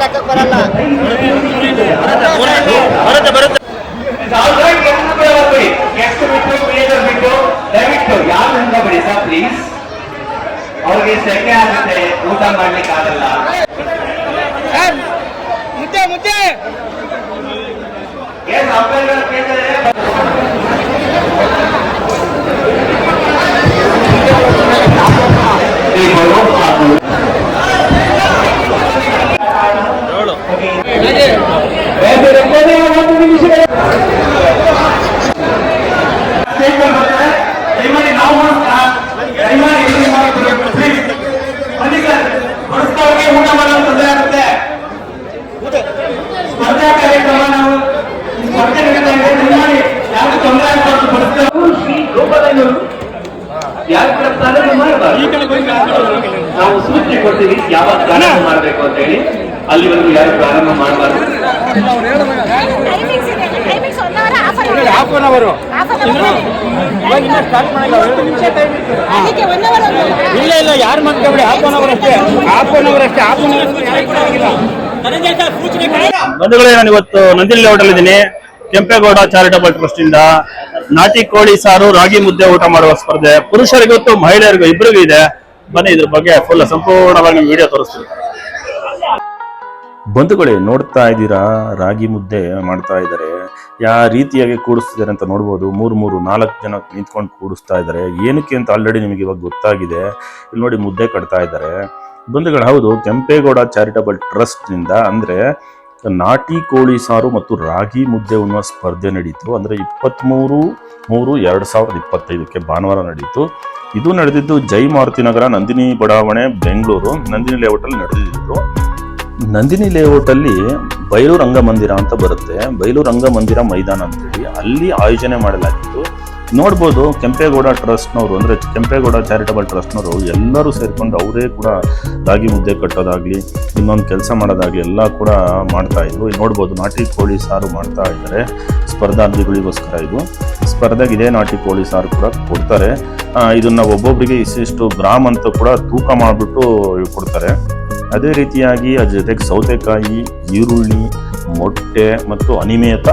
ಲೆಕ್ಕಕ್ಕೆ ಬರಲ್ಲ. ಬರುತ್ತೆ ಬರುತ್ತೆ. ಎಷ್ಟು ಬಿಟ್ಟು ಪ್ಲೇಯರ್ ಬಿಟ್ಟು ದಯವಿಟ್ಟು ಯಾರಿಂದ ಬಿಡಿ ಸರ್ ಪ್ಲೀಸ್ ಅವ್ರಿಗೆ ಸೆಕೆ ಆಗುತ್ತೆ ಊಟ ಮಾಡ್ಲಿಕ್ಕೆ ಆಗಲ್ಲ. ಮುದ್ದೆ ಮುದ್ದೆ! ಏನ್ ಅಂಬೇಡ್ಕರ್ ಕೇಳಿದ್ರೆ ನಾವು ಸೂಚನೆ ಕೊಡ್ತೀವಿ ಯಾವಾಗ ಕಾರ್ಯ ಮಾಡಬೇಕು ಅಂತ ಹೇಳಿ. ಅಲ್ಲಿವರೆಗೂ ಯಾರು ಪ್ರಾರಂಭ ಮಾಡಬಾರ್ದು? ಇಲ್ಲ ಇಲ್ಲ ಯಾರು ಮಾಡ್ಕೊಬೇಡಿ ಹಾಫ್ ಒನ್ ಅವರ್ ಅಷ್ಟೇ ಹಾಫ್ ಒನ್ ಅವರ್ ಅಷ್ಟೇ. ಹಾಫ್ ಒನ್ ಅವರ್ ಬಂಧುಗಳೇ ನಾನು ಇವತ್ತು ನಂದಿನಿ ಹೋಟೆಲ್ ಇದ್ದೀನಿ. ಕೆಂಪೇಗೌಡ ಚಾರಿಟಬಲ್ ಟ್ರಸ್ಟ್ ಇಂದ ನಾಟಿ ಕೋಳಿ ಸಾರು ರಾಗಿ ಮುದ್ದೆ ಊಟ ಮಾಡುವ ಸ್ಪರ್ಧೆ. ಪುರುಷರಿಗೂ ಮತ್ತು ಮಹಿಳೆಯರಿಗೂ ಇಬ್ಬರಿಗೂ ಇದೆ. ಬನ್ನಿ ಇದ್ರ ಬಗ್ಗೆ ಫುಲ್ ಸಂಪೂರ್ಣವಾಗಿ ವಿಡಿಯೋ ತೋರಿಸ್ತೀನಿ. ಬಂಧುಗಳೇ, ನೋಡ್ತಾ ಇದ್ದೀರಾ? ರಾಗಿ ಮುದ್ದೆ ಮಾಡ್ತಾ ಇದ್ದಾರೆ. ಯಾವ ರೀತಿಯಾಗಿ ಕೂಡಿಸ್ತಿದ್ದಾರೆ ಅಂತ ನೋಡ್ಬೋದು. ಮೂರು ಮೂರು, ನಾಲ್ಕು ಜನ ನಿಂತ್ಕೊಂಡು ಕೂಡಿಸ್ತಾ ಇದ್ದಾರೆ. ಏನಕ್ಕೆ ಅಂತ ಆಲ್ರೆಡಿ ನಿಮಗೆ ಇವಾಗ ಗೊತ್ತಾಗಿದೆ. ಇಲ್ಲಿ ನೋಡಿ ಮುದ್ದೆ ಕಟ್ತಾ ಇದ್ದಾರೆ. ಬಂಧುಗಳು, ಹೌದು, ಕೆಂಪೇಗೌಡ ಚಾರಿಟಬಲ್ ಟ್ರಸ್ಟ್ನಿಂದ ಅಂದರೆ ನಾಟಿ ಕೋಳಿ ಸಾರು ಮತ್ತು ರಾಗಿ ಮುದ್ದೆ ಉಣ್ಣುವ ಸ್ಪರ್ಧೆ ನಡೀತು. ಅಂದರೆ ಇಪ್ಪತ್ತ್ಮೂರು ಮೂರು, ಎರಡು ಸಾವಿರದ ಇಪ್ಪತ್ತೈದಕ್ಕೆ ಭಾನುವಾರ ನಡೀತು. ಇದು ನಡೆದಿದ್ದು ಜೈ ಮಾರುತಿ ನಗರ, ನಂದಿನಿ ಬಡಾವಣೆ, ಬೆಂಗಳೂರು, ನಂದಿನಿ ಲೇಔಟಲ್ಲಿ ನಡೆದಿದ್ದು. ನಂದಿನಿ ಲೇಔಟಲ್ಲಿ ಬಯಲು ರಂಗಮಂದಿರ ಅಂತ ಬರುತ್ತೆ. ಬಯಲು ರಂಗಮಂದಿರ ಮೈದಾನ ಅಂತೇಳಿ ಅಲ್ಲಿ ಆಯೋಜನೆ ಮಾಡಲಾಗಿತ್ತು. ನೋಡ್ಬೋದು ಕೆಂಪೇಗೌಡ ಟ್ರಸ್ಟ್ನವರು, ಅಂದರೆ ಕೆಂಪೇಗೌಡ ಚಾರಿಟಬಲ್ ಟ್ರಸ್ಟ್ನವರು ಎಲ್ಲರೂ ಸೇರಿಕೊಂಡು ಅವರೇ ಕೂಡ ರಾಗಿ ಮುದ್ದೆ ಕಟ್ಟೋದಾಗಲಿ, ಇನ್ನೊಂದು ಕೆಲಸ ಮಾಡೋದಾಗಲಿ ಎಲ್ಲ ಕೂಡ ಮಾಡ್ತಾ ಇದ್ರು. ನೋಡ್ಬೋದು ನಾಟಿ ಕೋಳಿ ಸಾರು ಮಾಡ್ತಾ ಇದ್ದಾರೆ. ಸ್ಪರ್ಧಾರ್ಥಿಗಳಿಗೋಸ್ಕರ ಇದು. ಸ್ಪರ್ಧೆಗೆ ಇದೇ ನಾಟಿ ಕೋಳಿ ಸಾರು ಕೂಡ ಕೊಡ್ತಾರೆ. ಇದನ್ನು ಇದನ್ನ ಒಬ್ಬೊಬ್ಬರಿಗೆ ಇಷ್ಟಿಷ್ಟು ಗ್ರಾಮ್ ಅಂತ ಕೂಡ ತೂಕ ಮಾಡಿಬಿಟ್ಟು ಕೊಡ್ತಾರೆ. ಅದೇ ರೀತಿಯಾಗಿ ಅದ್ರ ಜೊತೆಗೆ ಸೌತೆಕಾಯಿ, ಈರುಳ್ಳಿ, ಮೊಟ್ಟೆ ಮತ್ತು ಅನಿಮೇತ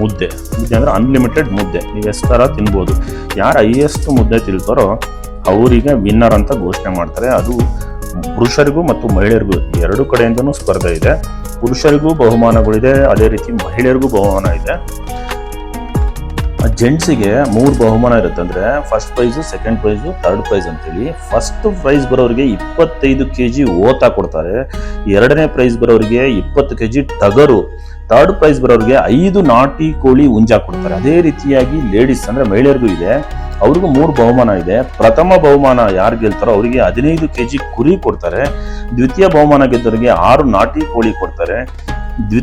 ಮುದ್ದೆ. ಮುದ್ದೆ ಅಂದರೆ ಅನ್ಲಿಮಿಟೆಡ್ ಮುದ್ದೆ. ನೀವು ಎಷ್ಟರ ತಿನ್ಬೋದು. ಯಾರು ಹೈಯೆಸ್ಟ್ ಮುದ್ದೆ ತಿಳ್ತಾರೋ ಅವರಿಗೆ ವಿನ್ನರ್ ಅಂತ ಘೋಷಣೆ ಮಾಡ್ತಾರೆ. ಅದು ಪುರುಷರಿಗೂ ಮತ್ತು ಮಹಿಳೆಯರಿಗೂ ಎರಡು ಕಡೆಯಿಂದನೂ ಸ್ಪರ್ಧೆ ಇದೆ. ಪುರುಷರಿಗೂ ಬಹುಮಾನಗಳಿದೆ, ಅದೇ ರೀತಿ ಮಹಿಳೆಯರಿಗೂ ಬಹುಮಾನ ಇದೆ. ಜೆಂಟ್ಸಿಗೆ ಮೂರು ಬಹುಮಾನ ಇರುತ್ತೆ ಅಂದರೆ first prize second prize third prize ಅಂತೇಳಿ. ಫಸ್ಟ್ ಪ್ರೈಸ್ ಬರೋರಿಗೆ ಇಪ್ಪತ್ತೈದು ಕೆ ಜಿ ಓತಾ ಕೊಡ್ತಾರೆ. ಎರಡನೇ ಪ್ರೈಸ್ ಬರೋರಿಗೆ ಇಪ್ಪತ್ತು ಕೆ ಜಿ ಟಗರು. ಥರ್ಡ್ ಪ್ರೈಸ್ ಬರೋರಿಗೆ ಐದು ನಾಟಿ ಕೋಳಿ ಉಂಜಾ ಕೊಡ್ತಾರೆ. ಅದೇ ರೀತಿಯಾಗಿ ಲೇಡೀಸ್ ಅಂದರೆ ಮಹಿಳೆಯರಿಗೂ ಇದೆ. ಅವ್ರಿಗೂ ಮೂರು ಬಹುಮಾನ ಇದೆ. ಪ್ರಥಮ ಬಹುಮಾನ ಯಾರು ಗೆಲ್ತಾರೋ ಅವರಿಗೆ ಹದಿನೈದು ಕೆ ಜಿ ಕುರಿ ಕೊಡ್ತಾರೆ. ದ್ವಿತೀಯ ಬಹುಮಾನ ಗೆದ್ದವರಿಗೆ ಆರು ನಾಟಿ ಕೋಳಿ ಕೊಡ್ತಾರೆ.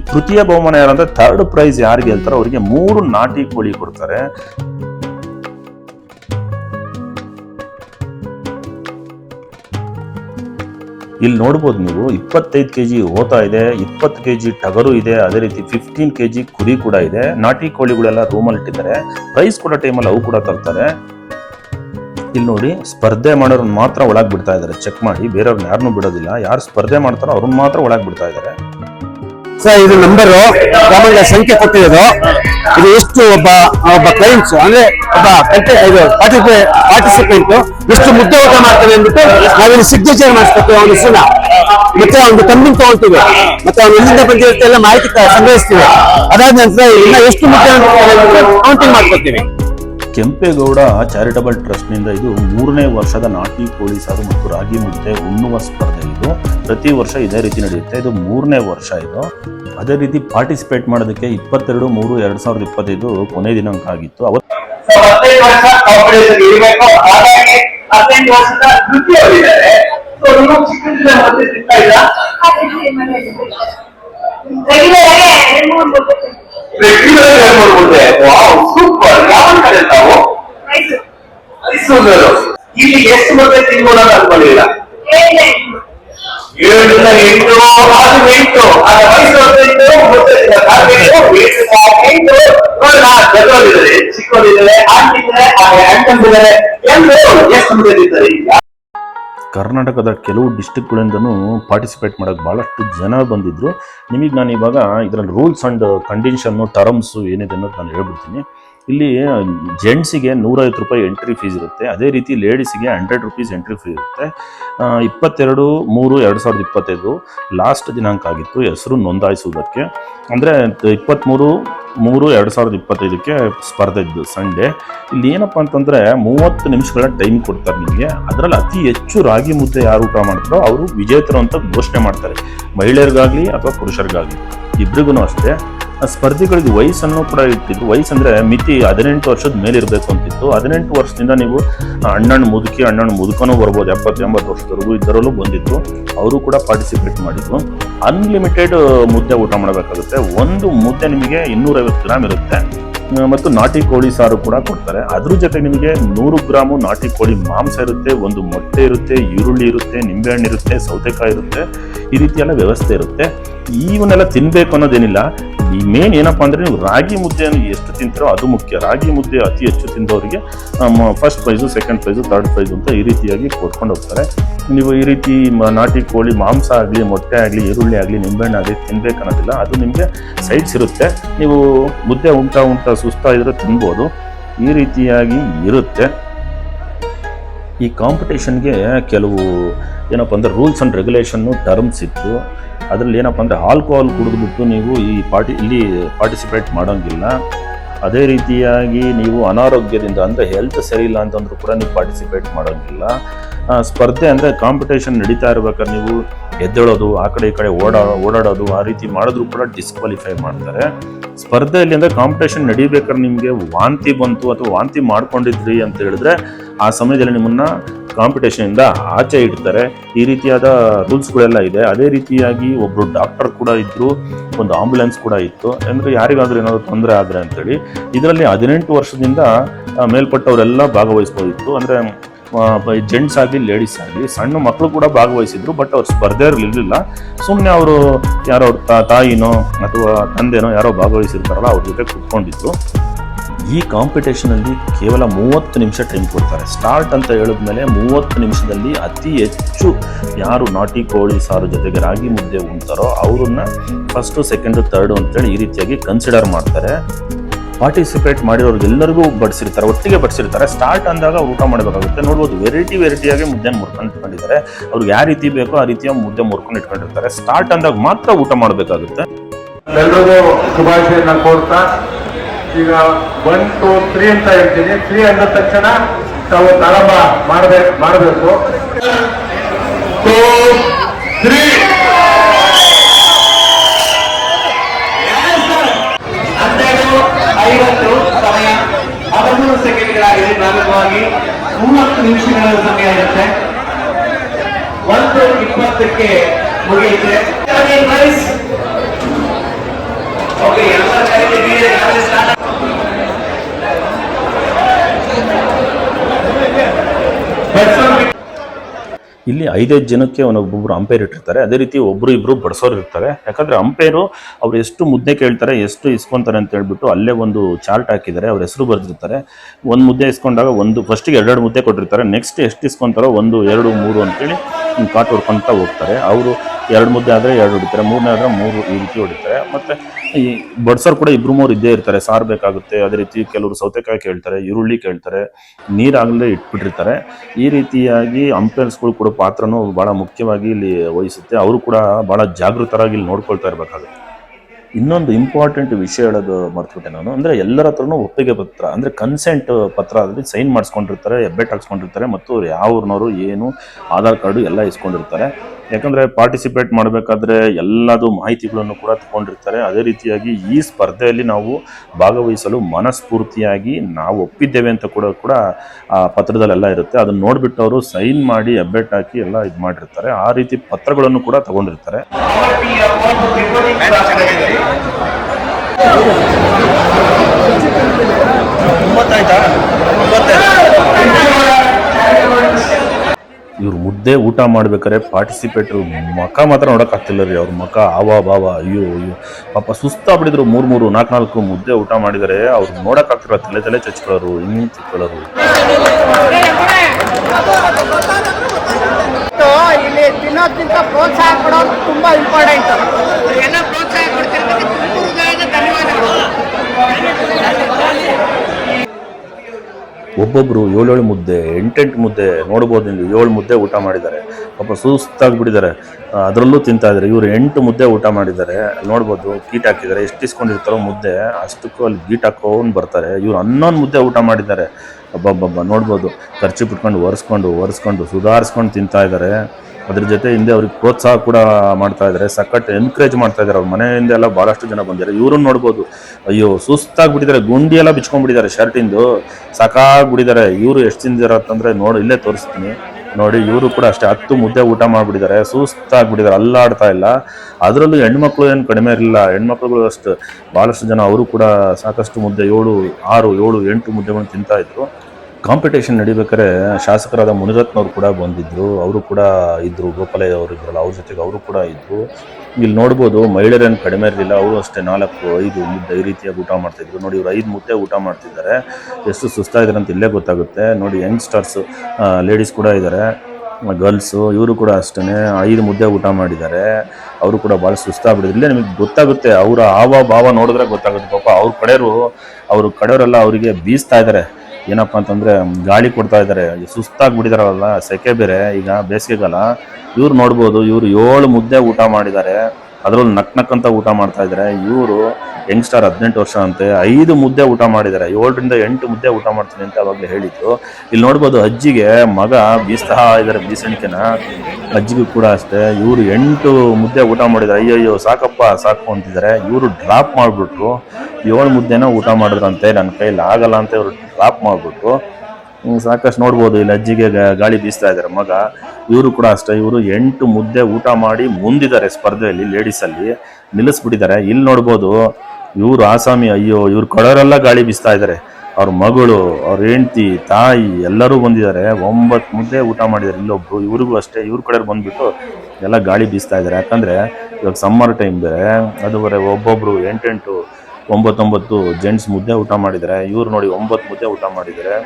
ತೃತೀಯ ಬಹುಮಾನ ಯಾರಂದ್ರೆ ಥರ್ಡ್ ಪ್ರೈಸ್ ಯಾರು ಗೆಲ್ತಾರೋ ಅವರಿಗೆ ಮೂರು ನಾಟಿ ಕೋಳಿ ಕೊಡ್ತಾರೆ. ಇಲ್ಲಿ ನೋಡ್ಬೋದು ನೀವು ಇಪ್ಪತ್ತೈದು ಕೆ ಜಿ ಓತಾ ಇದೆ, ಇಪ್ಪತ್ತು ಕೆ ಜಿ ಟಗರು ಇದೆ, ಅದೇ ರೀತಿ ಫಿಫ್ಟೀನ್ ಕೆ ಜಿ ಕುರಿ ಕೂಡ ಇದೆ. ನಾಟಿ ಕೋಳಿಗಳೆಲ್ಲ ರೂಮಲ್ಲಿ ಇಟ್ಟಿದ್ದಾರೆ. ಪ್ರೈಸ್ ಕೊಡೋ ಟೈಮಲ್ಲಿ ಅವು ಕೂಡ ತರ್ತಾರೆ. ಇಲ್ಲಿ ನೋಡಿ, ಸ್ಪರ್ಧೆ ಮಾಡೋರನ್ನ ಮಾತ್ರ ಒಳಗೆ ಬಿಡ್ತಾ ಇದ್ದಾರೆ. ಚೆಕ್ ಮಾಡಿ ಬೇರೆಯವ್ರನ್ನ ಯಾರನ್ನೂ ಬಿಡೋದಿಲ್ಲ. ಯಾರು ಸ್ಪರ್ಧೆ ಮಾಡ್ತಾರೋ ಅವ್ರನ್ನ ಮಾತ್ರ ಒಳಗೆ ಬಿಡ್ತಾ ಇದ್ದಾರೆ. ಸರ್, ಇದು ನಂಬರ್ ಗಮನ ಸಂಖ್ಯೆ ಕೊಟ್ಟಿರೋದು. ಇದು ಎಷ್ಟು ಒಬ್ಬ ಒಬ್ಬ ಕ್ಲೈಂಟ್ಸ್ ಅಂದ್ರೆ ಒಬ್ಬ ಇದು ಇದು ಪಾರ್ಟಿಸಿಪೆಂಟ್ ಎಷ್ಟು ಮುದ್ದೆ ಊಟ ಮಾಡ್ತಾರೆ ಅಂದ್ಬಿಟ್ಟು, ನಾವಿಲ್ಲಿ ಸಿಗ್ನೇಚರ್ ಮಾಡಿಸ್ಬೇಕು ಅವನ ಹೆಸರನ್ನ, ಮತ್ತೆ ಒಂದು ಕಂಬಿಂಗ್ ತಗೊಳ್ತೀವಿ. ಮತ್ತೆ ಅವ್ನು ಎಲ್ಲಿಂದ ಬಂದಿರುತ್ತೆ ಎಲ್ಲ ಮಾಹಿತಿ ಸಂಗ್ರಹಿಸ್ತೀವಿ. ಅದಾದ ನಂತರ ಇನ್ನ ಎಷ್ಟು ಮುದ್ದೆ ಕೌಂಟಿಂಗ್ ಮಾಡ್ಕೊತೀವಿ. ಕೆಂಪೇಗೌಡ ಚಾರಿಟಬಲ್ ಟ್ರಸ್ಟ್ನಿಂದ ಇದು ಮೂರನೇ ವರ್ಷದ ನಾಟಿ ಕೋಳಿ ಸಾರು ಮತ್ತು ರಾಗಿ ಮುದ್ದೆ ಉಣ್ಣುವ ಸ್ಪರ್ಧೆ ಇದು. ಪ್ರತಿ ವರ್ಷ ಇದೇ ರೀತಿ ನಡೆಯುತ್ತೆ. ಇದು ಮೂರನೇ ವರ್ಷ ಇದು. ಅದೇ ರೀತಿ ಪಾರ್ಟಿಸಿಪೇಟ್ ಮಾಡೋದಕ್ಕೆ ಇಪ್ಪತ್ತೆರಡು ಮೂರು ಎರಡ್ ಸಾವಿರದ ಇಪ್ಪತ್ತೈದು ಕೊನೆ ದಿನಾಂಕ ಆಗಿತ್ತು. ಅವತ್ತು ಇಲ್ಲ ರೆಗ್ಯುಲರ್ ಹೇಳ್ಬೋದು ವಾವ್ ಸೂಪರ್ ಯಾವ ಕಡೆ ತಾವು? ಮೈಸೂರು. ಇಲ್ಲಿ ಎಷ್ಟು ಮತ್ತೆ ತಿಂಗಳ ಅಂತ ಅನ್ಕೊಂಡಿಲ್ಲ ಏಳರಿಂದ ಎಂಟು ಅದು ಎಂಟು, ಆಗ ಕರ್ನಾಟಕದ ಕೆಲವು ಡಿಸ್ಟಿಕ್ಗಳಿಂದನೂ ಪಾರ್ಟಿಸಿಪೇಟ್ ಮಾಡೋಕ್ಕೆ ಭಾಳಷ್ಟು ಜನ ಬಂದಿದ್ರು. ನಿಮಗೆ ನಾನು ಇವಾಗ ಇದರಲ್ಲಿ ರೂಲ್ಸ್ ಅಂಡ್ ಕಂಡೀಷನ್ನು, ಟರ್ಮ್ಸ್ ಏನಿದೆ ಅನ್ನೋದು ನಾನು ಹೇಳ್ಬಿಡ್ತೀನಿ. ಇಲ್ಲಿ ಜೆಂಟ್ಸಿಗೆ ನೂರೈವತ್ತು ರೂಪಾಯಿ ಎಂಟ್ರಿ ಫೀಸ್ ಇರುತ್ತೆ. ಅದೇ ರೀತಿ ಲೇಡೀಸಿಗೆ ಹಂಡ್ರೆಡ್ ರುಪೀಸ್ ಎಂಟ್ರಿ ಫೀ ಇರುತ್ತೆ. ಇಪ್ಪತ್ತೆರಡು, ಮೂರು, ಎರಡು ಸಾವಿರದ ಇಪ್ಪತ್ತೈದು ಲಾಸ್ಟ್ ದಿನಾಂಕ ಆಗಿತ್ತು. ಹೆಸರು ನೋಂದಾಯಿಸುವುದಕ್ಕೆ. ಅಂದರೆ ಇಪ್ಪತ್ತ್ಮೂರು ಮೂರು, ಎರಡು ಸಾವಿರದ ಇಪ್ಪತ್ತೈದಕ್ಕೆ ಸ್ಪರ್ಧೆ ಇದ್ದು ಸಂಡೇ. ಇಲ್ಲಿ ಏನಪ್ಪ ಅಂತಂದರೆ, ಮೂವತ್ತು ನಿಮಿಷಗಳ ಟೈಮ್ ಕೊಡ್ತಾರೆ ನಿಮಗೆ. ಅದರಲ್ಲಿ ಅತಿ ಹೆಚ್ಚು ರಾಗಿ ಮುದ್ದೆ ಯಾರು ಊಟ ಮಾಡ್ತಾರೋ ಅವರು ವಿಜೇತರು ಅಂತ ಘೋಷಣೆ ಮಾಡ್ತಾರೆ. ಮಹಿಳೆಯರಿಗಾಗಲಿ ಅಥವಾ ಪುರುಷರಿಗಾಗಲಿ. ಇಬ್ಬರಿಗೂ ಅಷ್ಟೇ. ಸ್ಪರ್ಧಿಗಳಿಗೆ ವಯಸ್ಸನ್ನು ಕೂಡ ಇಟ್ಟಿದ್ರು ಅಂದರೆ ಮಿತಿ ಹದಿನೆಂಟು ವರ್ಷದ ಮೇಲೆ ಇರಬೇಕು ಅಂತಿತ್ತು. ಹದಿನೆಂಟು ವರ್ಷದಿಂದ ನೀವು ಅಣ್ಣಣ್ಣ ಮುದುಕಿ ಅಣ್ಣಣ್ಣ ಮುದುಕನೂ ಬರ್ಬೋದು. ಎಪ್ಪತ್ತು ಎಂಬತ್ತು ವರ್ಷದವರೆಗೂ ಇದರಲ್ಲೂ ಬಂದಿತ್ತು. ಅವರು ಕೂಡ ಪಾರ್ಟಿಸಿಪೇಟ್ ಮಾಡಿದ್ರು ಅನ್ಲಿಮಿಟೆಡ್ ಮುದ್ದೆ ಊಟ ಮಾಡಬೇಕಾಗುತ್ತೆ. ಒಂದು ಮುದ್ದೆ ನಿಮಗೆ ಇನ್ನೂರೈವತ್ತು ಗ್ರಾಮ್ ಇರುತ್ತೆ. ಮತ್ತು ನಾಟಿ ಕೋಳಿ ಸಾರು ಕೂಡ ಕೊಡ್ತಾರೆ. ಅದ್ರ ಜೊತೆ ನಿಮಗೆ ನೂರು ಗ್ರಾಮು ನಾಟಿ ಕೋಳಿ ಮಾಂಸ ಇರುತ್ತೆ, ಒಂದು ಮೊಟ್ಟೆ ಇರುತ್ತೆ, ಈರುಳ್ಳಿ ಇರುತ್ತೆ, ನಿಂಬೆಹಣ್ಣು ಇರುತ್ತೆ, ಸೌತೆಕಾಯಿ ಇರುತ್ತೆ. ಈ ರೀತಿಯೆಲ್ಲ ವ್ಯವಸ್ಥೆ ಇರುತ್ತೆ. ಇವನ್ನೆಲ್ಲ ತಿನ್ಬೇಕು ಅನ್ನೋದೇನಿಲ್ಲ. ಈ ಮೇನ್ ಏನಪ್ಪಾ ಅಂದ್ರೆ ನೀವು ರಾಗಿ ಮುದ್ದೆಯನ್ನು ಎಷ್ಟು ತಿಂತೀರೋ ಅದು ಮುಖ್ಯ. ರಾಗಿ ಮುದ್ದೆ ಅತಿ ಹೆಚ್ಚು ತಿಂದವರಿಗೆ first prize second prize third prize ಅಂತ ಈ ರೀತಿಯಾಗಿ ಕೊಟ್ಕೊಂಡು ಹೋಗ್ತಾರೆ. ನೀವು ಈ ರೀತಿ ನಾಟಿ ಕೋಳಿ, ಮಾಂಸ ಆಗಲಿ, ಮೊಟ್ಟೆ ಆಗಲಿ, ಈರುಳ್ಳಿ ಆಗಲಿ, ನಿಂಬೆಹಣ್ಣು ಆಗಲಿ ತಿನ್ಬೇಕು ಅನ್ನೋದಿಲ್ಲ. ಅದು ನಿಮಗೆ ಸೈಡ್ಸ್ ಇರುತ್ತೆ. ನೀವು ಮುದ್ದೆ ಉಂಟಾ ಉಂಟಾ ಸುಸ್ತಾಗಿದ್ರೆ ತಿನ್ಬೋದು. ಈ ರೀತಿಯಾಗಿ ಇರುತ್ತೆ. ಈ ಕಾಂಪಿಟೇಷನ್ಗೆ ಕೆಲವು ಏನಪ್ಪ ಅಂದರೆ ರೂಲ್ಸ್ ಆ್ಯಂಡ್ ರೆಗ್ಯುಲೇಷನ್ನು ಟರ್ಮ್ಸ್ ಇತ್ತು. ಅದರಲ್ಲಿ ಏನಪ್ಪ ಅಂದರೆ ಆಲ್ಕೋಹಾಲ್ ಕುಡಿದ್ಬಿಟ್ಟು ನೀವು ಈ ಪಾರ್ಟಿ ಇಲ್ಲಿ ಪಾರ್ಟಿಸಿಪೇಟ್ ಮಾಡೋಂಗಿಲ್ಲ. ಅದೇ ರೀತಿಯಾಗಿ ನೀವು ಅನಾರೋಗ್ಯದಿಂದ ಅಂದರೆ ಹೆಲ್ತ್ ಸರಿ ಇಲ್ಲ ಅಂತಂದ್ರೂ ಕೂಡ ನೀವು ಪಾರ್ಟಿಸಿಪೇಟ್ ಮಾಡೋಂಗಿಲ್ಲ. ಸ್ಪರ್ಧೆ ಅಂದರೆ ಕಾಂಪಿಟೇಷನ್ ನಡೀತಾ ಇರ್ಬೇಕಾದ್ರೆ ನೀವು ಎದ್ದೇಳೋದು, ಆ ಕಡೆ ಈ ಕಡೆ ಓಡಾ, ಓಡಾಡೋದು, ಆ ರೀತಿ ಮಾಡಿದ್ರು ಕೂಡ ಡಿಸ್ಕ್ವಾಲಿಫೈ ಮಾಡ್ತಾರೆ. ಸ್ಪರ್ಧೆಯಲ್ಲಿ ಅಂದರೆ ಕಾಂಪಿಟೇಷನ್ ನಡಿಬೇಕಾದ್ರೆ ನಿಮಗೆ ವಾಂತಿ ಬಂತು ಅಥವಾ ವಾಂತಿ ಮಾಡ್ಕೊಂಡಿದ್ರಿ ಅಂತ ಹೇಳಿದ್ರೆ ಆ ಸಮಯದಲ್ಲಿ ನಿಮ್ಮನ್ನ ಕಾಂಪಿಟೇಷನ್ ಇಂದ ಆಚೆ ಇಡ್ತಾರೆ. ಈ ರೀತಿಯಾದ ರೂಲ್ಸ್ಗಳೆಲ್ಲ ಇದೆ. ಅದೇ ರೀತಿಯಾಗಿ ಒಬ್ಬರು ಡಾಕ್ಟರ್ ಕೂಡ ಇದ್ರು, ಒಂದು ಆಂಬುಲೆನ್ಸ್ ಕೂಡ ಇತ್ತು. ಅಂದ್ರೆ ಯಾರಿಗಾದರೂ ಏನಾದ್ರು ತೊಂದರೆ ಆದ್ರೆ ಅಂತೇಳಿ, ಇದರಲ್ಲಿ ಹದಿನೆಂಟು ವರ್ಷದಿಂದ ಮೇಲ್ಪಟ್ಟವರೆಲ್ಲ ಭಾಗವಹಿಸ್ಬೋದಿತ್ತು. ಅಂದ್ರೆ ಜೆಂಟ್ಸ್ ಆಗಲಿ ಲೇಡೀಸ್ ಆಗಲಿ, ಸಣ್ಣ ಮಕ್ಕಳು ಕೂಡ ಭಾಗವಹಿಸಿದ್ರು ಬಟ್ ಅವ್ರು ಸ್ಪರ್ಧೆ ಇರಲಿಲ್ಲ. ಸುಮ್ಮನೆ ಅವರು ಯಾರೋ ತಾಯಿನೋ, ಅಥವಾ ತಂದೆನೋ ಯಾರೋ ಭಾಗವಹಿಸಿರ್ತಾರಲ್ಲ, ಅವ್ರ ಜೊತೆ ಕುತ್ಕೊಂಡಿತ್ತು ಈ ಕಾಂಪಿಟೇಷನಲ್ಲಿ ಕೇವಲ ಮೂವತ್ತು ನಿಮಿಷ ಟೈಮ್ ಕೊಡ್ತಾರೆ. ಸ್ಟಾರ್ಟ್ ಅಂತ ಹೇಳಿದ್ಮೇಲೆ ಮೂವತ್ತು ನಿಮಿಷದಲ್ಲಿ ಅತಿ ಹೆಚ್ಚು ಯಾರು ನಾಟಿ ಕೋಳಿ ಸಾರು ಜೊತೆಗೆ ರಾಗಿ ಮುದ್ದೆ ಉಣ್ತಾರೋ ಅವ್ರನ್ನ ಫಸ್ಟು ಸೆಕೆಂಡು ತರ್ಡು ಅಂತೇಳಿ ಈ ರೀತಿಯಾಗಿ ಕನ್ಸಿಡರ್ ಮಾಡ್ತಾರೆ. ಪಾರ್ಟಿಸಿಪೇಟ್ ಮಾಡಿರೋರಿಗೆಲ್ಲರಿಗೂ ಬಡಿಸಿರ್ತಾರೆ, ಒಟ್ಟಿಗೆ ಬಡಿಸಿರ್ತಾರೆ. ಸ್ಟಾರ್ಟ್ ಅಂದಾಗ ಊಟ ಮಾಡಬೇಕಾಗುತ್ತೆ. ನೋಡ್ಬೋದು ವೆರೈಟಿ ವೆರೈಟಿಯಾಗಿ ಮುದ್ದೆನ ಮುರ್ಕೊಂಡು ಇಟ್ಕೊಂಡಿದ್ದಾರೆ. ಅವ್ರಿಗೆ ಯಾವ ರೀತಿ ಬೇಕೋ ಆ ರೀತಿಯ ಮುದ್ದೆ ಮುರ್ಕೊಂಡು ಇಟ್ಕೊಂಡಿರ್ತಾರೆ. ಸ್ಟಾರ್ಟ್ ಅಂದಾಗ ಮಾತ್ರ ಊಟ ಮಾಡಬೇಕಾಗುತ್ತೆ. ಎಲ್ಲರಿಗೂ ಶುಭಾಶಯನ ಕೋರ್ತಾ ಈಗ ಒನ್ ಟು ತ್ರೀ ಅಂತ ಹೇಳ್ತೀನಿ. ತ್ರೀ ಅಂದ ತಕ್ಷಣ ತಾವು ಪ್ರಾರಂಭ ಮಾಡಬೇಕು ಮಾಡಬೇಕು. ಟೂ ತ್ರೀ ಹನ್ನೆರಡು, ಐವತ್ತು ಸಮಯ ಹದಿಮೂರು ಸೆಕೆಂಡ್ಗಳಾಗಿದೆ ಪ್ರಾರಂಭವಾಗಿ ಮೂವತ್ತು ನಿಮಿಷಗಳ ಸಮಯ ಇರುತ್ತೆ. ಒಂದು ಇಪ್ಪತ್ತಕ್ಕೆ ಮುಗಿಯುತ್ತೆ. ಓಕೆ ಎಲ್ಲ ಸ್ಟಾರ್ಟ್ ಇಲ್ಲಿ ಐದೈದು ಜನಕ್ಕೆ ಒಬ್ಬೊಬ್ರು ಅಂಪೈರ್ ಇಟ್ಟಿರ್ತಾರೆ. ಅದೇ ರೀತಿ ಒಬ್ಬರು ಇಬ್ಬರು ಬಡಿಸೋರು ಇರ್ತಾರೆ. ಯಾಕಂದರೆ ಅಂಪೈರು ಅವ್ರು ಎಷ್ಟು ಮುದ್ದೆ ಕೇಳ್ತಾರೆ, ಎಷ್ಟು ಇಸ್ಕೊತಾರೆ ಅಂತ ಹೇಳ್ಬಿಟ್ಟು ಅಲ್ಲೇ ಒಂದು ಚಾರ್ಟ್ ಹಾಕಿದ್ದಾರೆ. ಅವ್ರ ಹೆಸರು ಬರೆದಿರ್ತಾರೆ. ಒಂದು ಮುದ್ದೆ ಇಸ್ಕೊಂಡಾಗ ಒಂದು ಫಸ್ಟಿಗೆ ಎರಡೆರಡು ಮುದ್ದೆ ಕೊಟ್ಟಿರ್ತಾರೆ. ನೆಕ್ಸ್ಟ್ ಎಷ್ಟು ಇಸ್ಕೊತಾರೋ ಒಂದು, ಎರಡು, ಮೂರು ಅಂತೇಳಿ ಕಾಟ್ ಹೊಡ್ಕೊತಾ ಹೋಗ್ತಾರೆ. ಅವರು ಎರಡು ಮುದ್ದೆ ಆದರೆ ಎರಡು ಹೊಡಿತಾರೆ, ಮೂರನೇ ಆದರೆ ಮೂರು ಈ ರೀತಿ ಹೊಡಿತಾರೆ. ಮತ್ತು ಈ ಬಡ್ಸೋರು ಕೂಡ ಇಬ್ಬರು ಮೂರು ಇದ್ದೇ ಇರ್ತಾರೆ, ಸಾರು ಬೇಕಾಗುತ್ತೆ. ಅದೇ ರೀತಿ ಕೆಲವರು ಸೌತೆಕಾಯಿ ಕೇಳ್ತಾರೆ, ಈರುಳ್ಳಿ ಕೇಳ್ತಾರೆ ನೀರಾಗಲೇ ಇಟ್ಬಿಟ್ಟಿರ್ತಾರೆ. ಈ ರೀತಿಯಾಗಿ ಅಂಪೈರ್ಸ್ಗಳು ಕೂಡ ಪಾತ್ರನೂ ಭಾಳ ಮುಖ್ಯವಾಗಿ ಇಲ್ಲಿ ವಹಿಸುತ್ತೆ. ಅವರು ಕೂಡ ಭಾಳ ಜಾಗೃತರಾಗಿ ಇಲ್ಲಿ ನೋಡ್ಕೊಳ್ತಾ ಇರಬೇಕಾಗುತ್ತೆ. ಇನ್ನೊಂದು ಇಂಪಾರ್ಟೆಂಟ್ ವಿಷಯ ಹೇಳೋದು ಮರ್ತ್ಬಿಟ್ಟೆ ನಾನು. ಅಂದರೆ ಎಲ್ಲರ ಹತ್ರನೂ ಒಪ್ಪಿಗೆ ಪತ್ರ, ಅಂದರೆ ಕನ್ಸೆಂಟ್ ಪತ್ರ ಅದರಲ್ಲಿ ಸೈನ್ ಮಾಡಿಸ್ಕೊಂಡಿರ್ತಾರೆ ಹೆಬ್ಬೆಟ್ ಹಾಕ್ಸ್ಕೊಂಡಿರ್ತಾರೆ, ಮತ್ತು ಅವ್ರು ಯಾವ ಊರಿನವರು ಏನು ಆಧಾರ್ ಕಾರ್ಡು ಎಲ್ಲ ಇಸ್ಕೊಂಡಿರ್ತಾರೆ. ಯಾಕಂದ್ರೆ ಪಾರ್ಟಿಸಿಪೇಟ್ ಮಾಡಬೇಕಾದ್ರೆ ಎಲ್ಲದು ಮಾಹಿತಿಗಳನ್ನು ಕೂಡ ತಗೊಂಡಿರ್ತಾರೆ. ಅದೇ ರೀತಿಯಾಗಿ ಈ ಸ್ಪರ್ಧೆಯಲ್ಲಿ ನಾವು ಭಾಗವಹಿಸಲು ಮನಸ್ಫೂರ್ತಿಯಾಗಿ ನಾವು ಒಪ್ಪಿದ್ದೇವೆ ಅಂತ ಕೂಡ ಕೂಡ ಆ ಪತ್ರದಲ್ಲೆಲ್ಲ ಇರುತ್ತೆ. ಅದನ್ನ ನೋಡ್ಬಿಟ್ಟು ಅವರು ಸೈನ್ ಮಾಡಿ ಅಪ್ಡೇಟ್ ಹಾಕಿ ಎಲ್ಲ ಇದು ಮಾಡಿರ್ತಾರೆ. ಆ ರೀತಿ ಪತ್ರಗಳನ್ನು ಕೂಡ ತಗೊಂಡಿರ್ತಾರೆ. ಇವ್ರು ಮುದ್ದೆ ಊಟ ಮಾಡ್ಬೇಕಾದ್ರೆ ಪಾರ್ಟಿಸಿಪೇಟ್ರು ಮಖ ಮಾತ್ರ ನೋಡೋಕ್ಕಾಗ್ತಿಲ್ಲ ರೀ ಅವ್ರ ಮಖ ಆವಾ ಬಾವ ಅಯ್ಯೋ ಅಯ್ಯೋ. ಪಾಪ ಸುಸ್ತಾಗ್ಬಿಟ್ಟಿದ್ರು ಮೂರು ಮೂರು ನಾಲ್ಕು ನಾಲ್ಕು ಮುದ್ದೆ ಊಟ ಮಾಡಿದರೆ ಅವ್ರು ನೋಡೋಕ್ಕಾಗ್ತಿಲ್ಲ ತಲೆ ತಲೆ ಚಚ್ಕೊಳ್ಳೋರು ಹಿಂಗೆ ಚಿಕ್ಕೊಳ್ಳೋರು ಇಲ್ಲಿ ತಿನ್ನೋದ್ಕಿಂತ ಪ್ರೋತ್ಸಾಹ ಕೊಡೋದು ತುಂಬಾ ಇಂಪಾರ್ಟೆಂಟ್ ಎಲ್ಲ ಪ್ರೋತ್ಸಾಹ ಕೊಡ್ತಿರೋದಕ್ಕೆ ತುಂಬ ಧನ್ಯವಾದಗಳು. ಒಬ್ಬೊಬ್ರು ಏಳೇಳು ಮುದ್ದೆ, ಎಂಟೆಂಟು ಮುದ್ದೆ ನೋಡ್ಬೋದು ನೀವು. ಏಳು ಮುದ್ದೆ ಊಟ ಮಾಡಿದ್ದಾರೆ. ಪಾಪ ಸುಸ್ತಾಗ್ಬಿಟ್ಟಿದ್ದಾರೆ. ಅದರಲ್ಲೂ ತಿಂತಾ ಇದ್ದಾರೆ. ಇವರು ಎಂಟು ಮುದ್ದೆ ಊಟ ಮಾಡಿದ್ದಾರೆ. ನೋಡ್ಬೋದು ಕೀಟ್ ಹಾಕಿದ್ದಾರೆ. ಎಷ್ಟು ಇಸ್ಕೊಂಡಿರ್ತಾರೋ ಮುದ್ದೆ. ಅಷ್ಟಕ್ಕೂ ಅಲ್ಲಿ ಗೀಟ್ ಹಾಕೋನು ಬರ್ತಾರೆ. ಇವ್ರು ಹನ್ನೊಂದು ಮುದ್ದೆ ಊಟ ಮಾಡಿದ್ದಾರೆ. ಅಬ್ಬಬ್ಬಬ್ಬ, ನೋಡ್ಬೋದು. ಖರ್ಚು ಬಿಟ್ಕೊಂಡು ಒರೆಸ್ಕೊಂಡು ಒರೆಸ್ಕೊಂಡು, ಸುಧಾರಿಸ್ಕೊಂಡು ತಿಂತಾ ಇದ್ದಾರೆ. ಅದ್ರ ಜೊತೆ ಹಿಂದೆ ಅವ್ರಿಗೆ ಪ್ರೋತ್ಸಾಹ ಕೂಡ ಮಾಡ್ತಾ ಇದ್ದಾರೆ, ಸಖತ್ ಎನ್ಕರೇಜ್ ಮಾಡ್ತಾ ಇದ್ದಾರೆ ಅವ್ರ. ಮನೆಯಿಂದ ಎಲ್ಲ ಭಾಳಷ್ಟು ಜನ ಬಂದಿದ್ದಾರೆ. ಇವ್ರನ್ನ ನೋಡ್ಬೋದು. ಅಯ್ಯೋ, ಸುಸ್ತಾಗ್ಬಿಟ್ಟಿದ್ದಾರೆ, ಗುಂಡಿ ಎಲ್ಲ ಬಿಚ್ಕೊಂಡ್ಬಿಟ್ಟಿದ್ದಾರೆ ಶರ್ಟಿಂದು. ಸಾಕಾಗ್ಬಿಟ್ಟಿದ್ದಾರೆ. ಇವರು ಎಷ್ಟು ತಿಂದಿದ್ದಾರೆ ಅಂತಂದ್ರೆ ನೋಡಿ, ಇಲ್ಲೇ ತೋರಿಸ್ತೀನಿ. ನೋಡಿ, ಇವರು ಕೂಡ ಅಷ್ಟೇ ಹತ್ತು ಮುದ್ದೆ ಊಟ ಮಾಡಿಬಿಟ್ಟಿದ್ದಾರೆ. ಸುಸ್ತಾಗ್ಬಿಟ್ಟಿದ್ದಾರೆ, ಅಲ್ಲಾಡ್ತಾ ಇಲ್ಲ. ಅದರಲ್ಲೂ ಹೆಣ್ಮಕ್ಳು ಏನು ಕಡಿಮೆ ಇರಲಿಲ್ಲ. ಹೆಣ್ಮಕ್ಳುಗಳು ಅಷ್ಟು ಭಾಳಷ್ಟು ಜನ, ಅವರು ಕೂಡ ಸಾಕಷ್ಟು ಮುದ್ದೆ, ಏಳು, ಆರು, ಏಳು, ಎಂಟು ಮುದ್ದೆಗಳನ್ನು ತಿಂತಾ ಇದ್ರು. ಕಾಂಪಿಟೇಷನ್ ನಡಿಬೇಕಾದ್ರೆ ಶಾಸಕರಾದ ಮುನಿರತ್ನವ್ರು ಕೂಡ ಬಂದಿದ್ದರು ಅವರು ಕೂಡ ಇದ್ದರು ಗೋಪಾಲಯ್ಯ ಅವರು ಇದ್ರಲ್ಲ, ಅವ್ರ ಜೊತೆಗೆ ಅವರು ಕೂಡ ಇದ್ದರು ಇಲ್ಲಿ ನೋಡ್ಬೋದು ಮಹಿಳೆಯರೇನು ಕಡಿಮೆ ಇರಲಿಲ್ಲ. ಅವರು ಅಷ್ಟೇ ನಾಲ್ಕು, ಐದು ಮುದ್ದೆ ಈ ರೀತಿಯಾಗಿ ಊಟ ಮಾಡ್ತಿದ್ರು ನೋಡಿ ಇವ್ರು ಐದು ಮುದ್ದೆ ಊಟ ಮಾಡ್ತಿದ್ದಾರೆ. ಎಷ್ಟು ಸುಸ್ತಾಗಿದ್ದಾರೆ ಅಂತ ಇಲ್ಲೇ ಗೊತ್ತಾಗುತ್ತೆ. ನೋಡಿ ಯಂಗ್ಸ್ಟರ್ಸ್ ಲೇಡೀಸ್ ಕೂಡ ಇದ್ದಾರೆ. ಗರ್ಲ್ಸು ಇವರು ಕೂಡ ಅಷ್ಟೇ ಐದು ಮುದ್ದೆ ಊಟ ಮಾಡಿದ್ದಾರೆ. ಅವರು ಕೂಡ ಭಾಳ ಸುಸ್ತಾಗ್ಬಿಟ್ಟಿದ್ರು ಇಲ್ಲೇ ನಿಮಗೆ ಗೊತ್ತಾಗುತ್ತೆ, ಅವರ ಹಾವ ಭಾವ ನೋಡಿದ್ರೆ ಗೊತ್ತಾಗುತ್ತೆ. ಪಾಪ ಅವ್ರ ಕಡೆಯವರು, ಅವ್ರ ಕಡೆಯವರೆಲ್ಲ ಅವರಿಗೆ ಬೀಸ್ತಾ ಇದ್ದಾರೆ. ಏನಪ್ಪ ಅಂತಂದ್ರೆ, ಗಾಳಿ ಕೊಡ್ತಾ ಇದ್ದಾರೆ ಬಿಡಿದಾರಲ್ಲ ಸೆಕೆ ಬೇರೆ. ಈಗ ಬೇಸಿಗೆಗಾಲ, ಇವ್ರು ನೋಡ್ಬೋದು, ಇವರು ಏಳು ಮುದ್ದೆ ಊಟ ಮಾಡಿದ್ದಾರೆ. ಅದರಲ್ಲಿ ನಕ್ ನಕ್ಕಂತ ಊಟ ಮಾಡ್ತಾ ಇದ್ದಾರೆ ಇವರು ಯಂಗ್ಸ್ಟರ್ ಹದಿನೆಂಟು ವರ್ಷ ಅಂತೆ, ಐದು ಮುದ್ದೆ ಊಟ ಮಾಡಿದ್ದಾರೆ. ಏಳರಿಂದ ಎಂಟು ಮುದ್ದೆ ಊಟ ಮಾಡ್ತೀನಿ ಅಂತ ಅವಾಗಲೇ ಹೇಳಿದ್ರು. ಇಲ್ಲಿ ನೋಡ್ಬೋದು, ಅಜ್ಜಿಗೆ ಮಗ ಬೀಸ್ತಾ ಇದ್ದಾರೆ ಬೀಸಣಿಕೆನ. ಅಜ್ಜಿಗೂ ಕೂಡ ಅಷ್ಟೇ, ಇವರು ಎಂಟು ಮುದ್ದೆ ಊಟ ಮಾಡಿದ್ದಾರೆ. ಅಯ್ಯಯ್ಯೋ, ಸಾಕಪ್ಪ, ಸಾಕು ಅಂತಿದ್ದಾರೆ. ಇವರು ಡ್ರಾಪ್ ಮಾಡಿಬಿಟ್ರು. ಏಳು ಮುದ್ದೆನ ಊಟ ಮಾಡಿದ್ರಂತೆ ನನ್ನ ಕೈಲಿ ಆಗಲ್ಲ ಅಂತ ಇವರು ಡ್ರಾಪ್ ಮಾಡಿಬಿಟ್ಟು ಸಾಕಷ್ಟು ನೋಡ್ಬೋದು. ಇಲ್ಲಿ ಅಜ್ಜಿಗೆ ಗಾಳಿ ಬೀಸ್ತಾ ಇದ್ದಾರೆ ಮಗ. ಇವರು ಕೂಡ ಅಷ್ಟೇ, ಇವರು ಎಂಟು ಮುದ್ದೆ ಊಟ ಮಾಡಿ ಮುಂದಿದ್ದಾರೆ ಸ್ಪರ್ಧೆಯಲ್ಲಿ ಲೇಡೀಸಲ್ಲಿ ನಿಲ್ಲಿಸ್ಬಿಟ್ಟಿದ್ದಾರೆ. ಇಲ್ಲಿ ನೋಡ್ಬೋದು, ಇವರು ಆಸಾಮಿ, ಅಯ್ಯೋ, ಇವ್ರ ಕೊಡೋರೆಲ್ಲ ಗಾಳಿ ಬೀಸ್ತಾ ಇದ್ದಾರೆ ಅವ್ರ ಮಗಳು, ಅವ್ರ ಹೆಂಡತಿ, ತಾಯಿ ಎಲ್ಲರೂ ಬಂದಿದ್ದಾರೆ. ಒಂಬತ್ತು ಮುದ್ದೆ ಊಟ ಮಾಡಿದ್ದಾರೆ ಇಲ್ಲೊಬ್ರು. ಇವ್ರಿಗೂ ಅಷ್ಟೇ, ಇವ್ರ ಕಡೆ ಬಂದ್ಬಿಟ್ಟು ಎಲ್ಲ ಗಾಳಿ ಬೀಸ್ತಾ ಇದ್ದಾರೆ ಯಾಕಂದರೆ ಇವಾಗ ಸಮ್ಮರ್ ಟೈಮ್ ಬೇರೆ. ಅದುವರೆ ಒಬ್ಬೊಬ್ಬರು ಎಂಟೆಂಟು ಒಂಬತ್ತೊಂಬತ್ತು ಜೆಂಟ್ಸ್ ಮುದ್ದೆ ಊಟ ಮಾಡಿದ್ದಾರೆ. ಇವರು ನೋಡಿ ಒಂಬತ್ತು ಮುದ್ದೆ ಊಟ ಮಾಡಿದ್ದಾರೆ.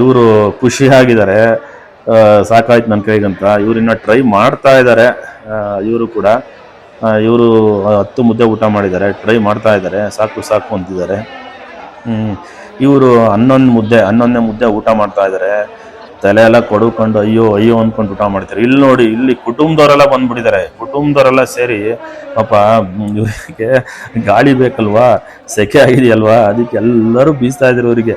ಇವರು ಖುಷಿಯಾಗಿದ್ದಾರೆ. ಸಾಕಾಯ್ತು ನನ್ನ ಕೈಗಂತ. ಇವ್ರು ಇನ್ನ ಟ್ರೈ ಮಾಡ್ತಾ ಇದ್ದಾರೆ. ಇವರು ಕೂಡ. ಇವರು ಹತ್ತು ಮುದ್ದೆ ಊಟ ಮಾಡಿದ್ದಾರೆ. ಟ್ರೈ ಮಾಡ್ತಾ ಇದ್ದಾರೆ. ಸಾಕು ಸಾಕು ಅಂತಿದ್ದಾರೆ. ಇವರು ಹನ್ನೊಂದು ಮುದ್ದೆ, ಹನ್ನೊಂದನೇ ಮುದ್ದೆ ಊಟ ಮಾಡ್ತಾ ಇದ್ದಾರೆ. ತಲೆ ಎಲ್ಲ ಕೊಡುಕೊಂಡು, ಅಯ್ಯೋ ಅಯ್ಯೋ, ಅಂದ್ಕೊಂಡು ಊಟ ಮಾಡ್ತಾರೆ. ಇಲ್ಲಿ ನೋಡಿ, ಇಲ್ಲಿ ಕುಟುಂಬದವರೆಲ್ಲ ಬಂದ್ಬಿಟ್ಟಿದ್ದಾರೆ. ಕುಟುಂಬದವರೆಲ್ಲ ಸೇರಿ, ಪಾಪ ಇವರಿಗೆ ಗಾಳಿ ಬೇಕಲ್ವಾ? ಸೆಕೆ ಆಗಿದೆಯಲ್ವಾ? ಅದಕ್ಕೆ ಎಲ್ಲರೂ ಬೀಸ್ತಾ ಇದ್ರು ಇವರಿಗೆ.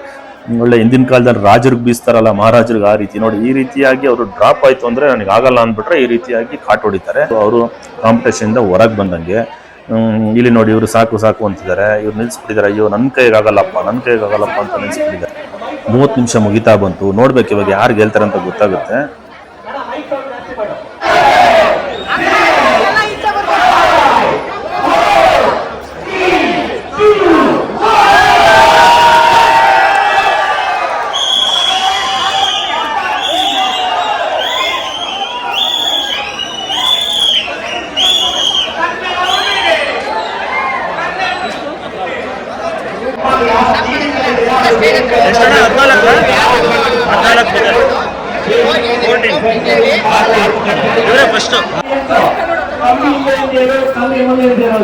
ಒಳ್ಳೆ ಹಿಂದಿನ ಕಾಲದಲ್ಲಿ ರಾಜರಿಗೆ ಬೀಸ್ತಾರಲ್ಲ, ಮಹಾರಾಜರಿಗೆ ಆ ರೀತಿ. ನೋಡಿ, ಈ ರೀತಿಯಾಗಿ ಅವರು ಡ್ರಾಪ್ ಆಯಿತು ಅಂದರೆ ನನಗೆ ಆಗಲ್ಲ ಅಂದ್ಬಿಟ್ರೆ ಈ ರೀತಿಯಾಗಿ ಕಾಟ್ ಹೊಡಿತಾರೆ. ಅವರು ಕಾಂಪಿಟೇಷನಿಂದ ಹೊರಗೆ ಬಂದಂಗೆ ಇಲ್ಲಿ ನೋಡಿ ಇವರು ಸಾಕು ಸಾಕು ಅಂತಿದ್ದಾರೆ. ಇವ್ರು ನಿಲ್ಸ್ಬಿಟ್ಟಿದ್ದಾರೆ. ಅಯ್ಯೋ ನನ್ನ ಕೈಗಾಗಲ್ಲಪ್ಪ ನನ್ನ ಕೈಗಾಗಲ್ಲಪ್ಪ ಅಂತ ನಿಲ್ಸ್ಬಿಟ್ಟಿದ್ದಾರೆ. ಮೂವತ್ತು ನಿಮಿಷ ಮುಗಿತಾ ಬಂತು. ನೋಡ್ಬೇಕು ಇವಾಗ ಯಾರು ಗೆಲ್ತಾರೆ ಅಂತ ಗೊತ್ತಾಗುತ್ತೆ.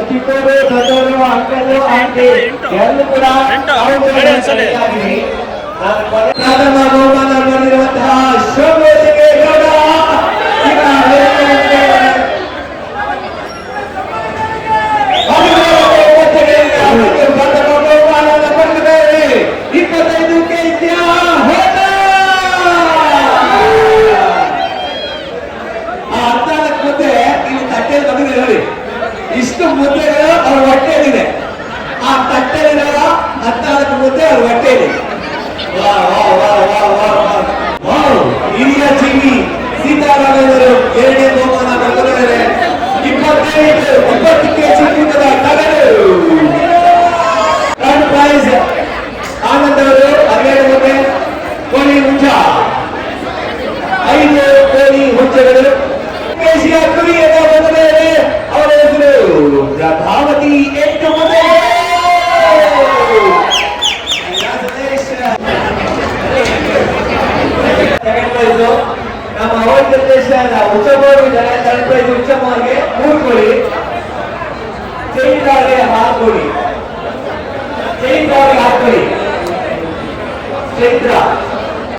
ಚಿಕ್ಕವರು ದೊಡ್ಡವರು ಅಕ್ಕರು ಆಂಟಿ ಎಲ್ಲರೂ ಕೂಡ ಗೌಡ